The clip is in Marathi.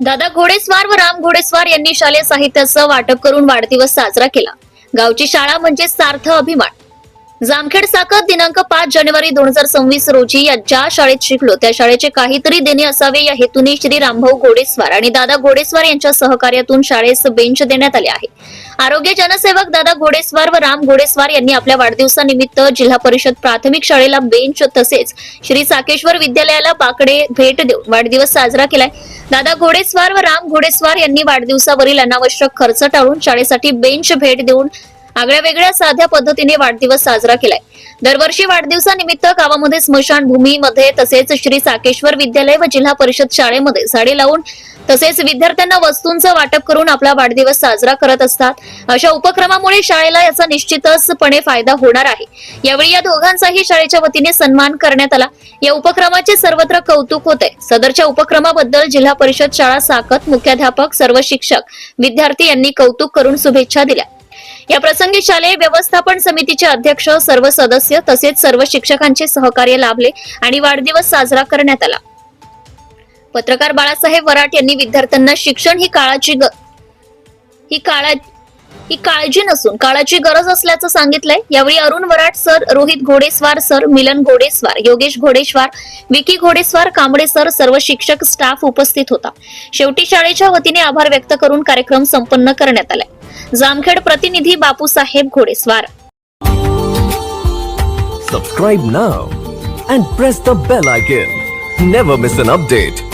दादा घोडेस्वार व राम घोडेस्वार यांनी शालेय साहित्याचं वाटप करून वाढदिवस साजरा केला. गावची शाळा म्हणजे सार्थ अभिमान. जामखेड साखर दिनांक पाच जानेवारी दोन हजार सव्वीस रोजी या ज्या शाळेत शिकलो. त्या शाळेचे काहीतरी देणे असावे या हेतूने श्री रामभाऊ घोडेस्वार आणि दादा घोडेस्वार यांच्या सहकार्यातून शाळेस बेंच देण्यात आले आहे. आरोग्य जनसेवक दादा घोडेस्वार व राम घोडेस्वार यांनी आपल्या वाढदिवसानिमित्त जिल्हा परिषद प्राथमिक शाळेला बेंच तसेच श्री साकेश्वर विद्यालयाला बाकडे भेट देऊन वाढदिवस साजरा केलाय. दादा घोडेस्वार व राम घोडेस्वार यांनी वाढदिवसावरील अनावश्यक खर्च टाळून शाळेसाठी बेंच भेट देऊन आगळ्या वेगळ्या साध्या पद्धतीने वाढदिवस साजरा केलाय. दरवर्षी वाढदिवसानिमित्त गावामध्ये स्मशानभूमीमध्ये तसेच श्री साकेश्वर विद्यालय व जिल्हा परिषद शाळेमध्ये झाडे लावून तसेच विद्यार्थ्यांना वस्तूंचं वाटप करून आपला वाढदिवस साजरा करत असतात. अशा उपक्रमामुळे शाळेला याचा निश्चितचपणे फायदा होणार आहे. यावेळी या दोघांचाही शाळेच्या वतीने सन्मान करण्यात आला. या उपक्रमाचे सर्वत्र कौतुक होते सदरच्या उपक्रमाबद्दल जिल्हा परिषद शाळा साकत मुख्याध्यापक सर्व शिक्षक विद्यार्थी यांनी कौतुक करून शुभेच्छा दिल्या. या प्रसंगी शालेय व्यवस्थापन समितीचे अध्यक्ष सर्व सदस्य तसेच सर्व शिक्षकांचे सहकार्य लाभले आणि वाढदिवस साजरा करण्यात आला. पत्रकार बाळासाहेब वराट यांनी विद्यार्थ्यांना शिक्षण ही काळाची ग- ही काळा ही काळजी नसून काळाची गरज असल्याचं सांगितलंय. यावेळी Arun Varat sir Rohit Ghodeswar sir Milan Ghodeswar Yogesh Ghodeswar Vicky Ghodeswar Kamble sir सर्व शिक्षक स्टाफ उपस्थित होता. शेवटी शाळेच्या वतीने आभार व्यक्त करून कार्यक्रम संपन्न करण्यात आलाय. जामखेड प्रतिनिधी बापूसाहेब घोडेस्वार Subscribe now and press the bell icon. Never miss an update.